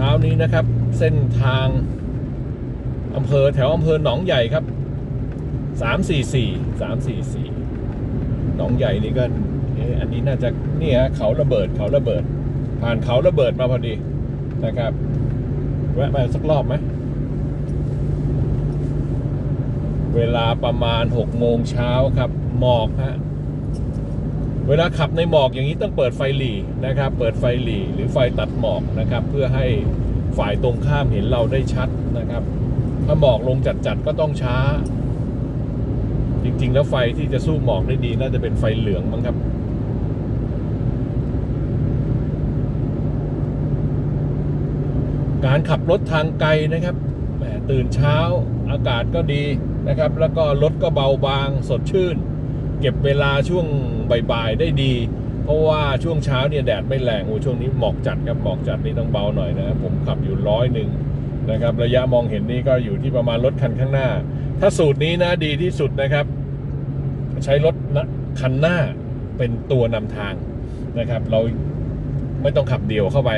ช้านี้นะครับ เส้นทางอำเภอแถวอำเภอหนองใหญ่ครับสามสี่สี่สามสี่สี่หนองใหญ่นี่ก็อันนี้น่าจะนี่ฮะเขาระเบิดเขาระเบิด ผ่านเขาระเบิดมาพอดีนะครับแวะไปสักรอบไหมเวลาประมาณ6โมงเช้าครับหมอกฮะ เวลาขับในหมอกอย่างนี้ต้องเปิดไฟหลีนะครับ เปิดไฟหลีหรือไฟตัดหมอกนะครับ เพื่อให้ฝ่ายตรงข้ามเห็นเราได้ชัดนะครับ ถ้าหมอกลงจัดๆก็ต้องช้า จริง ๆ แล้วไฟที่จะสู้หมอกได้ดีน่าจะเป็นไฟเหลืองมั้งครับการขับรถทางไกลนะครับแหมตื่นเช้าอากาศก็ดีนะครับ แล้วก็รถก็เบาบางสดชื่น เก็บเวลาช่วง บ่ายๆได้ดี เพราะว่าช่วงเช้าเนี่ยแดดไม่แรงโอ้ช่วงนี้หมอกจัดครับหมอกจัดนี่ต้องเบาหน่อยนะผมขับอยู่ร้อยหนึ่งนะครับระยะมองเห็นนี่ก็อยู่ที่ประมาณรถคันข้างหน้า ถ้าสูตรนี้นะดีที่สุดนะครับ ใช้รถคันหน้าเป็นตัวนำทางนะครับ เราไม่ต้องขับเดี่ยวเข้าไป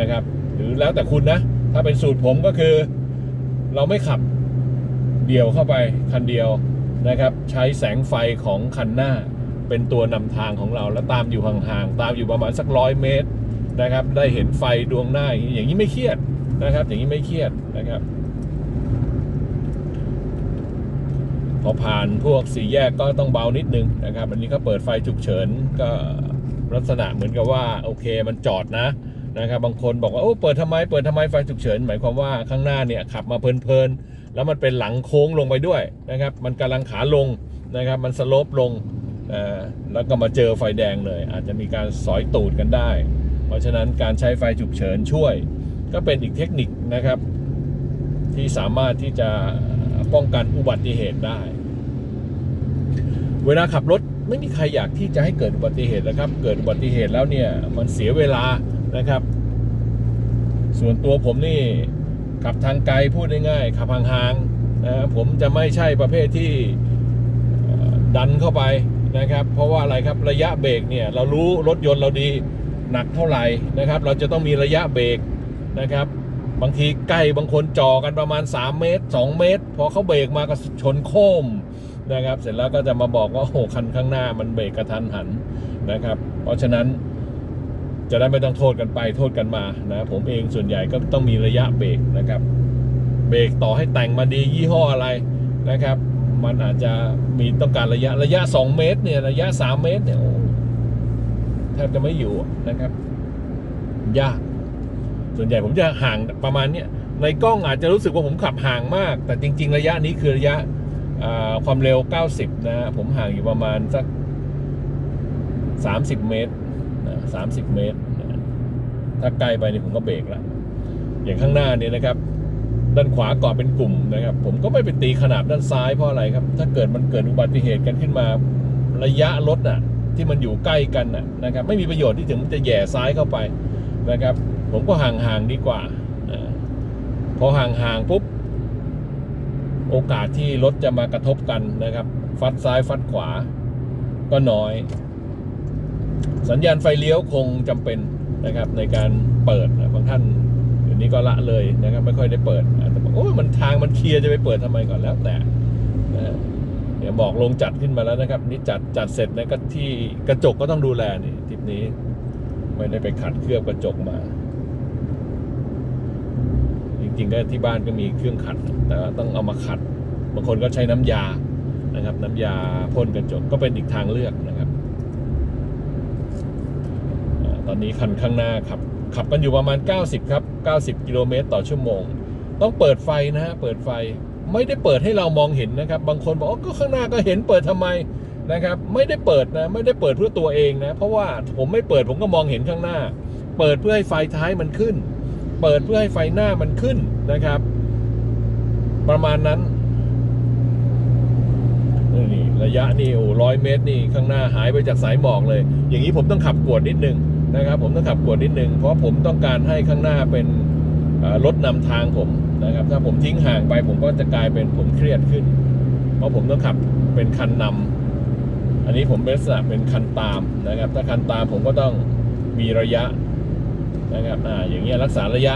นะครับ หรือแล้วแต่คุณนะ ถ้าเป็นสูตรผมก็คือ เราไม่ขับเดี่ยวเข้าไปคันเดียวนะครับ ใช้แสงไฟของคันหน้า เป็นตัวนำทางของเรา แล้วตามอยู่ห่างๆ ตามอยู่ประมาณสักร้อยเมตรนะครับ ได้เห็นไฟดวงหน้า อย่างนี้ไม่เครียดนะครับ อย่างนี้ไม่เครียดนะครับ พอผ่านพวกสี่แยกก็ต้องเบานิดนึงนะครับ อันนี้ก็เปิดไฟฉุกเฉินก็ลักษณะเหมือนกับว่าโอเคมันจอดนะนะครับบางคนบอกว่าโอ้เปิดทำไมเปิดทำไมไฟฉุกเฉินหมายความว่าข้างหน้าเนี่ยขับมาเพลินๆแล้วมันเป็นหลังโค้งลงไปด้วยนะครับ มันกำลังขาลงนะครับ มันสโลปลง อ่าแล้วก็มาเจอไฟแดงเลย อาจจะมีการสอยตูดกันได้ เพราะฉะนั้นการใช้ไฟฉุกเฉินช่วย ก็เป็นอีกเทคนิคนะครับ ที่สามารถที่จะป้องกันอุบัติเหตุได้ เวลาขับรถไม่มีใครอยากที่จะให้เกิดอุบัติเหตุนะครับ เกิดอุบัติเหตุแล้วเนี่ยมันเสียเวลานะครับ ส่วนตัวผมนี่ขับทางไกลพูดง่ายๆขับห่างๆนะผมจะไม่ใช่ประเภทที่ดันเข้าไป นะครับ เพราะว่าอะไรครับระยะเบรกเนี่ยเรารู้รถยนต์เราดีหนักเท่าไหร่นะครับ เราจะต้องมีระยะเบรกนะครับ บางทีใกล้บางคนจ่อกันประมาณ 3 เมตร 2 เมตร พอเขาเบรกมาก็ชนโค้มนะครับ เสร็จแล้วก็จะมาบอกว่าโอ้โหคันข้างหน้ามันเบรกกระทันหันนะครับ เพราะฉะนั้นจะได้ไม่ต้องโทษกันไปโทษกันมานะผมเองส่วนใหญ่ก็ต้องมีระยะเบรกนะครับ เบรกต่อให้แต่งมาดียี่ห้ออะไรนะครับ มันอาจจะมีต้องการระยะระยะ 2 เมตรเนี่ยระยะ 3 เมตรเนี่ยแทบจะไม่อยู่นะครับ ยาก ส่วนใหญ่ผมจะห่างประมาณเนี้ยในกล้องอาจจะรู้สึกว่าผมขับห่างมาก แต่จริง ๆ ระยะนี้คือระยะความเร็ว 90 นะผมห่างอยู่ประมาณสัก 30 เมตรนะ30 เมตรนะถ้าไกลไปเนี่ยผมก็เบรกละอย่างข้างหน้าเนี่ยนะครับ ด้านขวาก่อนเป็นกลุ่มนะครับ ผมก็ไม่ไปตีขนาบด้านซ้ายเพราะอะไรครับ ถ้าเกิดมันเกิดอุบัติเหตุกันขึ้นมาระยะรถน่ะที่มันอยู่ใกล้กันน่ะนะครับ ไม่มีประโยชน์ที่ถึงจะแย่ซ้ายเข้าไปนะครับ ผมก็ห่างๆดีกว่าพอห่างๆปุ๊บโอกาสที่รถจะมากระทบกันนะครับ ฟัดซ้ายฟัดขวา ก็น้อย สัญญาณไฟเลี้ยวคงจำเป็นนะครับ ในการเปิดบางท่านเดี๋ยวนี้ก็ละเลยนะครับ ไม่ค่อยได้เปิด โอ้มันทางมันเคลียร์จะไปเปิดทำไมก่อนแล้วแต่เดี๋ยวบอกลงจัดขึ้นมาแล้วนะครับ นี่จัดจัดเสร็จนะก็ที่กระจกก็ต้องดูแลนี่ทริปนี้ ไม่ได้ไปขัดเคลือบกระจกมา จริงๆก็ที่บ้านก็มีเครื่องขัด แต่ต้องเอามาขัดบางคนก็ใช้น้ำยานะครับ น้ำยาพ่นกระจกก็เป็นอีกทางเลือกนะครับตอนนี้คันข้างหน้าขับขับกันอยู่ประมาณ 90 ครับ 90 กิโลเมตรต่อชั่วโมง ต้องเปิดไฟนะฮะเปิดไฟไม่ได้เปิดให้เรามองเห็นนะครับ บางคนบอกก็ข้างหน้าก็เห็นเปิดทำไมนะครับไม่ได้เปิดนะไม่ได้เปิดเพื่อตัวเองนะเพราะว่าผมไม่เปิดผมก็มองเห็นข้างหน้า เปิดเพื่อให้ไฟท้ายมันขึ้น เปิดเพื่อให้ไฟหน้ามันขึ้นนะครับ ประมาณนั้นนี่ระยะนี่โอ้ร้อยเมตรนี่ข้างหน้าหายไปจากสายหมอกเลย อย่างนี้ผมต้องขับกวดนิดนึงนะครับ ผมต้องขับกวดนิดนึงเพราะผมต้องการให้ข้างหน้าเป็น รถนำทางผมนะครับ ถ้าผมทิ้งห่างไปผมก็จะกลายเป็นผมเครียดขึ้น เพราะผมต้องขับเป็นคันนำอันนี้ผมเป็นลักษณะเป็นคันตามนะครับ ถ้าคันตามผมก็ต้องมีระยะนะครับอ่าอย่างเงี้ยรักษาระยะ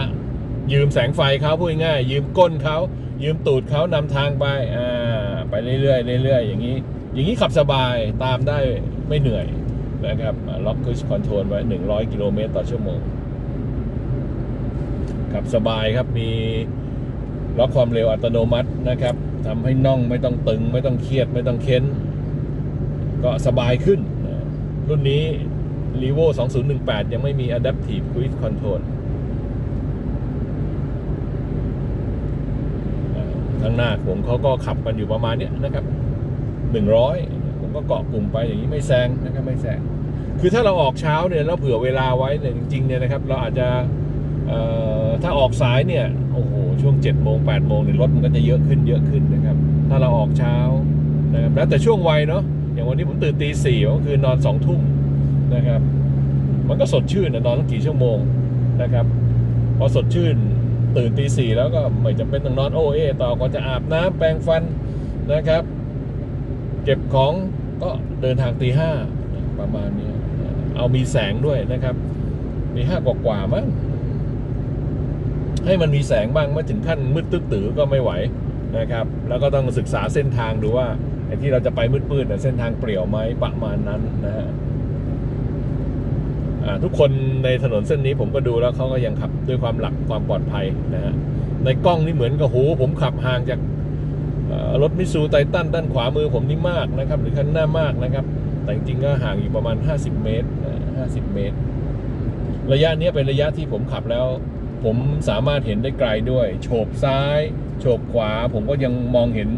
ยืมแสงไฟเขาพูดง่ายยืมก้นเขายืมตูดเขานำทางไปอ่าไปเรื่อยๆเรื่อยๆอย่างนี้ อย่างนี้ขับสบายตามได้ไม่เหนื่อยนะครับล็อกค u ชคอนโทรลไว้ 100 กิโลเมตรต่อชั่วโมง ขับสบายครับมีล็อกความเร็วอัตโนมัตินะครับทำให้น่องไม่ต้องตึง ไม่ต้องเครียดไม่ต้องเค้น ก็สบายขึ้น รุ่นนี้ r e v o 2018 ยังไม่มี Adaptive Cruise Control อ่าข้างหน้าผมเขาก็ขับกันอยู่ประมาณนี้นะครับ 100 ผมก็เกาะกลุ่มไปอย่างนี้ไม่แซงนะครับไม่แซงคือถ้าเราออกเช้าเนี่ยแล้วเผื่อเวลาไว้เนี่ยจริงๆเนี่ยนะครับ เราอาจจะ ถ้าออกสายเนี่ยโอ้โหช่วง7จ็ดโมงแปดโมงเนี่ยรถมันก็จะเยอะขึ้นเยอะขึ้นนะครับ ถ้าเราออกเช้านะครับแล้วแต่ช่วงวัยเนาะอย่างวันนี้ผมตื่นตีสี่ก็คือนอนสองทุ่มนะครับ มันก็สดชื่นนะนอนตั้งกี่ชั่วโมงนะครับ พอสดชื่นตื่นตีสี่แล้วก็ไม่จำเป็นต้องนอนโอเอต่อก็จะอาบน้ำแปรงฟันนะครับ เก็บของก็เดินทางตีห้าประมาณนี้เอามีแสงด้วยนะครับมีห้ากว่าๆมั้ง ให้มันมีแสงบ้างไม่ถึงขั้นมืดตึ๊ดตือก็ไม่ไหวนะครับ แล้วก็ต้องศึกษาเส้นทางดูว่าไอ้ที่เราจะไปมืดๆเนี่ยเส้นทางเปลี่ยวไหมประมาณนั้นนะฮะทุกคนในถนนเส้นนี้ผมก็ดูแล้วเขาก็ยังขับด้วยความหลักความปลอดภัยนะฮะในกล้องนี่เหมือนกับโหผมขับห่างจากรถมิซูไททันด้านขวามือผมนี่มากนะครับ หรือข้างหน้ามากนะครับ แต่จริงๆก็ห่างอยู่ประมาณ 50 เมตร 50 เมตร ระยะนี้เป็นระยะที่ผมขับแล้ว ผมสามารถเห็นได้ไกลด้วย โฉบซ้าย โฉบขวา ผมก็ยังมองเห็น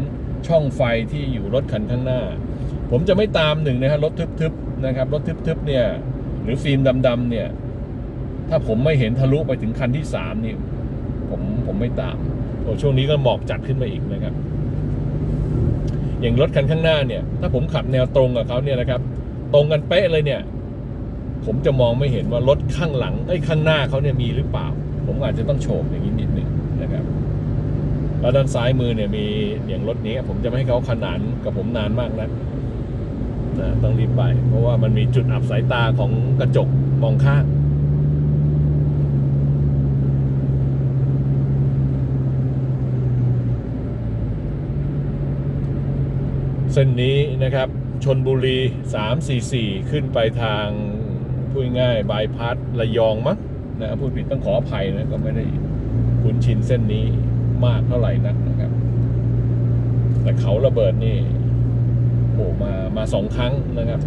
ช่องไฟที่อยู่รถคันข้างหน้า ผมจะไม่ตามหนึ่งนะครับรถทึบๆนะครับรถทึบๆเนี่ยหรือฟิล์มดำๆเนี่ย ถ้าผมไม่เห็นทะลุไปถึงคันที่สามนี่ผมผมไม่ตามโอ้ช่วงนี้ก็หมอกจัดขึ้นมาอีกนะครับ อย่างรถคันข้างหน้าเนี่ย ถ้าผมขับแนวตรงกับเขาเนี่ยนะครับ ตรงกันเป๊ะเลยเนี่ย ผมจะมองไม่เห็นว่ารถข้างหลังไอ้ข้างหน้าเขาเนี่ยมีหรือเปล่า ผมอาจจะต้องโฉบอย่างนี้นิดหนึ่งนะครับแล้วด้านซ้ายมือเนี่ยมีอย่างรถนี้ผมจะไม่ให้เขาขนานกับผมนานมากนะนะต้องรีบไป เพราะว่ามันมีจุดอับสายตาของกระจกมองข้างเส้นนี้นะครับชนบุรี 344 ขึ้นไปทางพูดง่ายบายพัดระยองมั้ง นะพูดผิดต้องขออภัยนะก็ไม่ได้คุ้นชินเส้นนี้มากเท่าไหร่นักนะครับ แต่เขาระเบิดนี่โอ้มามาสองครั้งนะครับ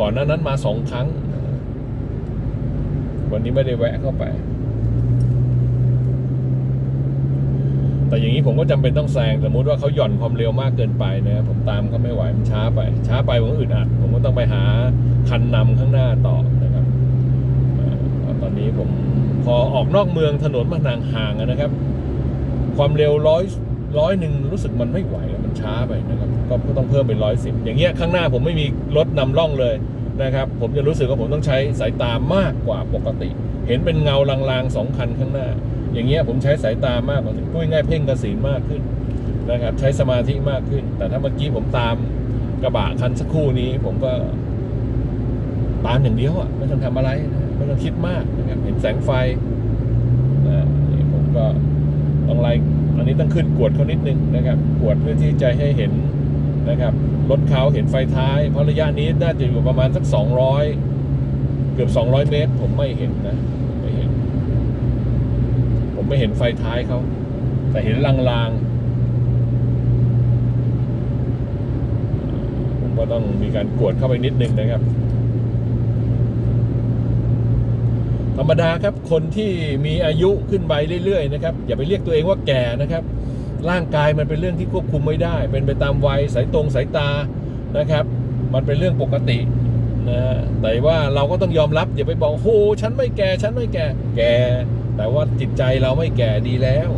ก่อนหน้านั้นมาสองครั้ง วันนี้ไม่ได้แวะเข้าไป แต่อย่างนี้ผมก็จำเป็นต้องแซงสมมติว่าเขาหย่อนความเร็วมากเกินไปนะผมตามเขาไม่ไหวมันช้าไป ช้าไปผมอึดอัด ผมก็ต้องไปหาคันนำข้างหน้าต่อ อออกนอกเมืองถนนมันห่างๆอะนะครับ ความเร็วร้อยร้อยหนึ่งรู้สึกมันไม่ไหวแล้วมันช้าไปนะครับก็ต้องเพิ่มเป็นร้อยสิบอย่างเงี้ยข้างหน้าผมไม่มีรถนำร่องเลยนะครับ ผมจะรู้สึกว่าผมต้องใช้สายตามากกว่าปกติ เห็นเป็นเงาลางๆสองคันข้างหน้า อย่างเงี้ยผมใช้สายตามากกว่าพูดง่ายเพ่งกระสีมากขึ้นนะครับ ใช้สมาธิมากขึ้น แต่ถ้าเมื่อกี้ผมตามกระบะคันสักครู่นี้ ผมก็ตามอย่างเดียวอะไม่ต้องทำอะไรนะ ไม่ต้องคิดมากนะครับเห็นแสงไฟนะนี่ผมก็ต้องไล่อันนี้ต้องขึ้นกวดเขานิดนึงนะครับกวดเพื่อที่จะให้เห็นนะครับรถเขาเห็นไฟท้าย เพราะระยะนี้น่าจะอยู่ประมาณสัก 200 เกือบ 200 เมตร ผมไม่เห็นนะไม่เห็น ผมไม่เห็นไฟท้ายเขาแต่เห็นลางๆผมก็ต้องมีการกวดเข้าไปนิดนึงนะครับ ธรรมดาครับคนที่มีอายุขึ้นไปเรื่อยๆนะครับอย่าไปเรียกตัวเองว่าแก่นะครับ ร่างกายมันเป็นเรื่องที่ควบคุมไม่ได้ เป็นไปตามวัยสายตรงสายตานะครับ มันเป็นเรื่องปกตินะแต่ว่าเราก็ต้องยอมรับอย่าไปบอกโอ้ฉันไม่แก่ฉันไม่แก่แก่ แต่ว่าจิตใจเราไม่แก่ดีแล้ว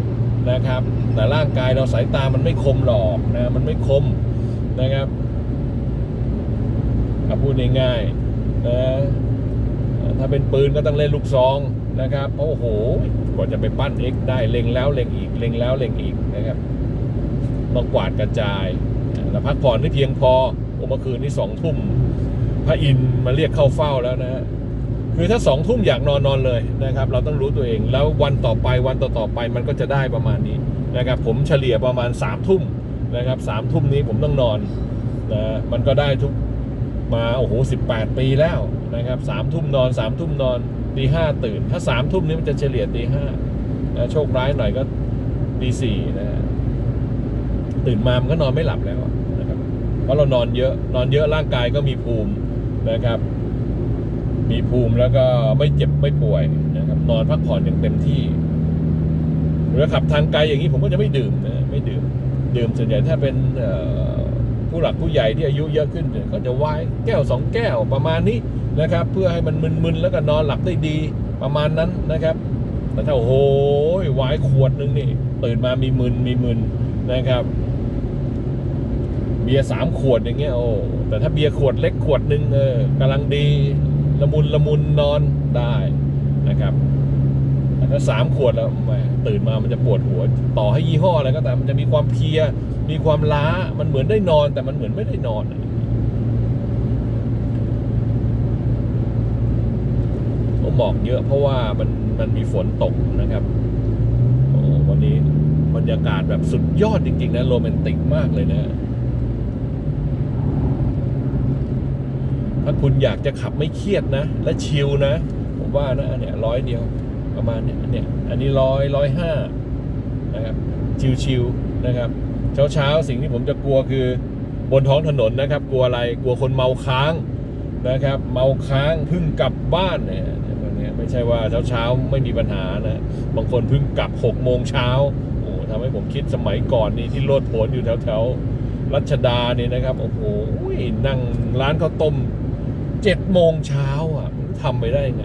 นะครับ แต่ร่างกายเราสายตามันไม่คมหรอกนะมันไม่คมนะครับพูดง่ายๆนะ ถ้าเป็นปืนก็ต้องเล่นลูกซองนะครับโอ้โหกว่าจะไปปั้น X ได้เล็งแล้วเล็งอีกเล็งแล้วเล็งอีกนะครับต้องกวาดกระจายแล้วพักผ่อนให้เพียงพอโอ้เมื่อคืนนี้สองทุ่มพระอินมาเรียกเข้าเฝ้าแล้วนะฮะคือถ้าสองทุ่มอยากนอนนอนเลยนะครับ เราต้องรู้ตัวเอง แล้ววันต่อไปวันต่อต่อไปมันก็จะได้ประมาณนี้นะครับ ผมเฉลี่ยประมาณสามทุ่มนะครับสามทุ่มนี้ผมต้องนอนนะมันก็ได้ทุก มาโอ้โหสิบแปดปีแล้วนะครับสามทุ่มนอนสามทุ่มนอนตีห้าตื่น ถ้าสามทุ่มนี้มันจะเฉลี่ยตีห้านะโชคร้ายหน่อยก็ตีสี่นะฮะตื่นมามันก็นอนไม่หลับแล้วนะครับเพราะเรานอนเยอะนอนเยอะร่างกายก็มีภูมินะครับ มีภูมิแล้วก็ไม่เจ็บไม่ป่วยนะครับนอนพักผ่อนอย่างเต็มที่หรือขับทางไกลอย่างนี้ผมก็จะไม่ดื่มนะไม่ดื่ม ดื่มส่วนใหญ่ถ้าเป็นเอ่อ ผู้หลักผู้ใหญ่ที่อายุเยอะขึ้นเนี่ยก็จะวน์แก้วสองแก้วประมาณนี้นะครับ เพื่อให้มันมึนๆแล้วก็นอนหลับได้ดีประมาณนั้นนะครับ แต่ถ้าโอ้โหวน์ขวดนึงนี่ตื่นมามีมึนมีมึนนะครับเบียร์สามขวดอย่างเงี้ยโอ้แต่ถ้าเบียร์ขวดเล็กขวดหนึ่งเออกำลังดีละมุนละมุนนอนได้นะครับแต่ถ้าสามขวดแล้วตื่นมามันจะปวดหัว ต่อให้ยี่ห้ออะไรก็ตามมันจะมีความเพีย มีความล้ามันเหมือนได้นอน แต่มันเหมือนไม่ได้นอนผมบอกเยอะเพราะว่ามันมันมีฝนตกนะครับโอ้วันนี้บรรยากาศแบบสุดยอดจริง ๆ นะโรแมนติกมากเลยนะ ถ้าคุณอยากจะขับไม่เครียดนะ และชิลนะ ผมว่านะเนี่ยร้อยเดียวประมาณเนี้ยเนี่ย อันนี้ร้อยร้อยห้านะครับ ชิลๆนะครับ เช้าเช้าสิ่งที่ผมจะกลัวคือบนท้องถนนนะครับ กลัวอะไรกลัวคนเมาค้างนะครับ เมาค้างเพิ่งกลับบ้านเนี่ยแบบนี้ไม่ใช่ว่าเช้าเช้าไม่มีปัญหานะบางคนเพิ่งกลับหกโมงเช้าโอ้ทำให้ผมคิดสมัยก่อนนี่ที่โลดโผนอยู่แถวแถวรัชดาเนี่ยนะครับโอ้โหนั่งร้านข้าวต้มเจ็ดโมงเช้าอะทำไปได้ไง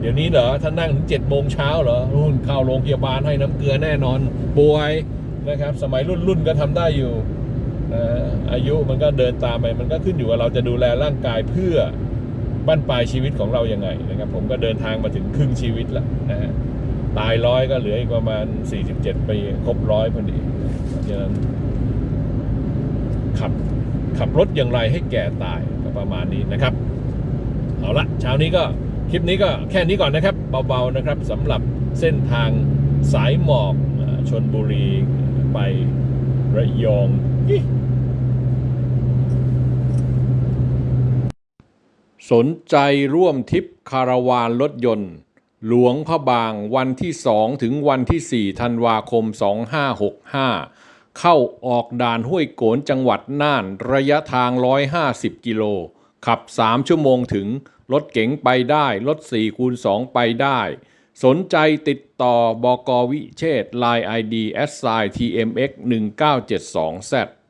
เดี๋ยวนี้เหรอถ้านั่งถึงเจ็ดโมงเช้าเหรอรุ่นเข้าโรงพยาบาลให้น้ำเกลือแน่นอนป่วย นะครับ สมัยรุ่นรุ่นก็ทำได้อยู่นะอายุมันก็เดินตามไปมันก็ขึ้นอยู่กับเราจะดูแลร่างกายเพื่อบั้นปลายชีวิตของเรายังไงนะครับ ผมก็เดินทางมาถึงครึ่งชีวิตแล้วนะฮะตายร้อยก็เหลืออีกประมาณ 47 ปีครบร้อยพอดีเพราะฉะนั้นขับขับรถอย่างไรให้แก่ตายก็ประมาณนี้นะครับ เอาละเช้านี้ก็คลิปนี้ก็แค่นี้ก่อนนะครับ เบาๆนะครับสำหรับเส้นทางสายหมอกชนบุรี ไประยองสนใจร่วมทริปคาราวานรถยนต์ หลวงพระบางวันที่2ถึงวันที่4ธันวาคม 2565 เข้าออกด่านห้วยโกนจังหวัดน่านระยะทาง 150 กิโล ขับ 3 ชั่วโมงถึง รถเก๋งไปได้ รถ4คูณ2ไปได้ สนใจติดต่อบอกวิเชษ Line ID s i tmx 1972 z